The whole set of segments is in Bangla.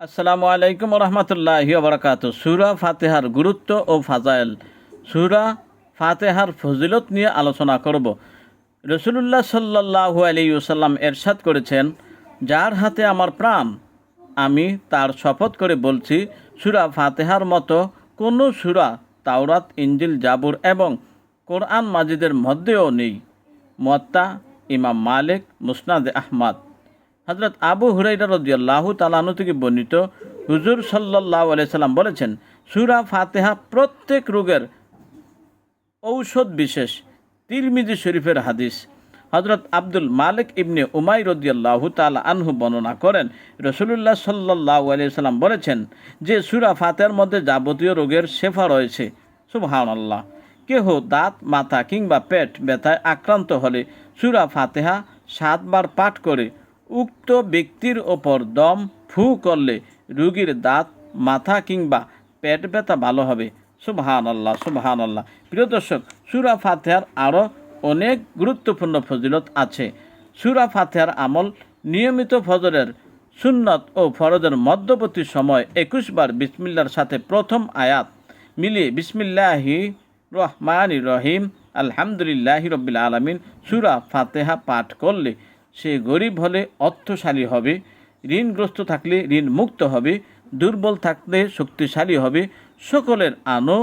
আসসালামু আলাইকুম রহমতুল্লাহি বরকাত সুরা ফাতেহার গুরুত্ব ও ফাজাইল। সুরা ফাতেহার ফজিলত নিয়ে আলোচনা করব। রসুলুল্লাহ সাল্লাহু আলী ওসাল্লাম এরশাদ করেছেন, যার হাতে আমার প্রাণ, আমি তার শপথ করে বলছি, সুরা ফাতেহার মতো কোনো সুরা তাওরাত ইঞ্জিল জাবুর এবং কোরআন মাজিদের মধ্যেও নেই। মত্তা ইমাম মালিক, মুসনাদ আহমদ। হজরত আবু হুরাইরা রদিয়াল্লাহ তালানু থেকে বর্ণিত হুজুর সাল্লাহ সাল্লাম বলেছেন, সুরা ফাতেহা প্রত্যেক রোগের ঔষধ বিশেষ। তিরমিজি শরীফের হাদিস। হজরত আব্দুল মালিক ইবনে উমাই রদিয়াল্লাহ তালা আনহু বর্ণনা করেন, রসুলুল্লাহ সাল্লাহ সাল্লাম বলেছেন যে সুরা ফাতেহার মধ্যে যাবতীয় রোগের শেফা রয়েছে। সুবহান আল্লাহ কেহ দাঁত, মাথা কিংবা পেট ব্যথায় আক্রান্ত হলে সুরা ফাতেহা সাতবার পাঠ করে উক্ত ব্যক্তির ওপর দম ফু করলে রুগীর দাঁত, মাথা কিংবা পেট ব্যথা ভালো হবে। সুবহান আল্লাহ সুবহান আল্লাহ প্রিয় দর্শক, সুরা ফাতেহার আরও অনেক গুরুত্বপূর্ণ ফজিলত আছে। সুরা ফাতেহার আমল নিয়মিত ফজরের সুন্নত ও ফরজের মধ্যবর্তী সময় একুশ বার বিসমিল্লার সাথে প্রথম আয়াত মিলিয়ে বিসমিল্লাহি রহমান রহিম, আলহামদুলিল্লাহ রবিল আলমিন সুরা ফাতেহা পাঠ করলে সে গরিব হলে অর্থশালী হবে, ঋণগ্রস্ত থাকলে ঋণ মুক্ত হবে, দুর্বল থাকলে শক্তিশালী হবে, সকলের আনো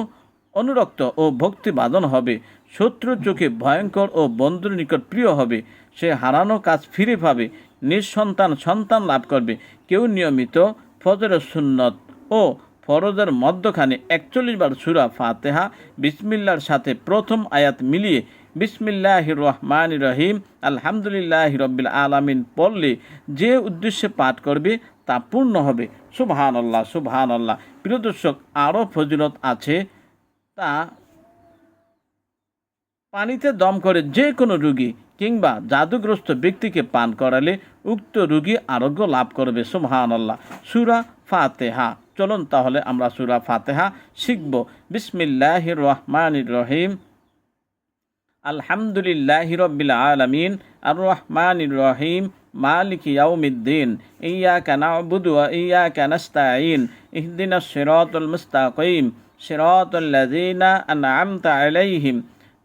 অনুরক্ত ও ভক্তিবাদন হবে, শত্রুর চোখে ভয়ঙ্কর ও বন্ধুর নিকট প্রিয় হবে, সে হারানো কাজ ফিরে পাবে, নিঃসন্তান সন্তান লাভ করবে, কেউ নিয়মিত ফজরের সুন্নত ও ফরজের মধ্যখানে একচল্লিশ বার সুরা ফাতেহা বিসমিল্লার সাথে প্রথম আয়াত মিলিয়ে বিসমিল্লাহ রহমান রহিম আলহামদুলিল্লাহ রব্বিল আলামিন। পড়লে যে উদ্দেশ্যে পাঠ করবে, তা পূর্ণ হবে। সুবহান আল্লাহ সুবহান আল্লাহ প্রিয় দর্শক আরও ফজিলত আছে। তা পানিতে দম করে যে কোনো রুগী কিংবা জাদুগ্রস্ত ব্যক্তিকে পান করালে উক্ত রুগী আরোগ্য লাভ করবে। সুবহান আল্লাহ সুরা ফাতেহা। চলুন তাহলে আমরা সুরা ফাতেহা শিখব। বিসমিল্লাহ রহমান রহিম আলহামদুলিল্লাহ রব্বিল আলমিন আর রহমান রহিম, মালিক ইয়াউমিদ্দিন, ইয়াক নাবুদু ওয়া ইয়াক নাস্তাঈন ইহদিনা সিরাতাল মুস্তাকিম, সিরাতাল লাযিনা আন'আমতা আলাইহিম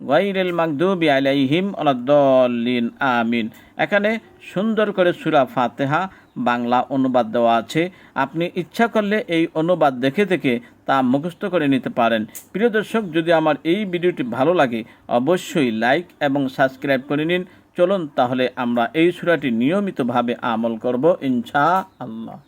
গাইরুল মাগদুবি আলাইহিম ওয়ালাদ-দাল্লিন আমিন। এখানে সুন্দর করে সূরা ফাতিহা বাংলা অনুবাদ দেওয়া আছে। আপনি ইচ্ছা করলে এই অনুবাদ দেখে দেখে তা মুখস্থ করে নিতে পারেন। প্রিয় দর্শক, যদি আমার এই ভিডিওটি ভালো লাগে, অবশ্যই লাইক এবং সাবস্ক্রাইব করে নিন। চলুন তাহলে আমরা এই সুরাটি নিয়মিতভাবে আমল করব ইনশা আল্লাহ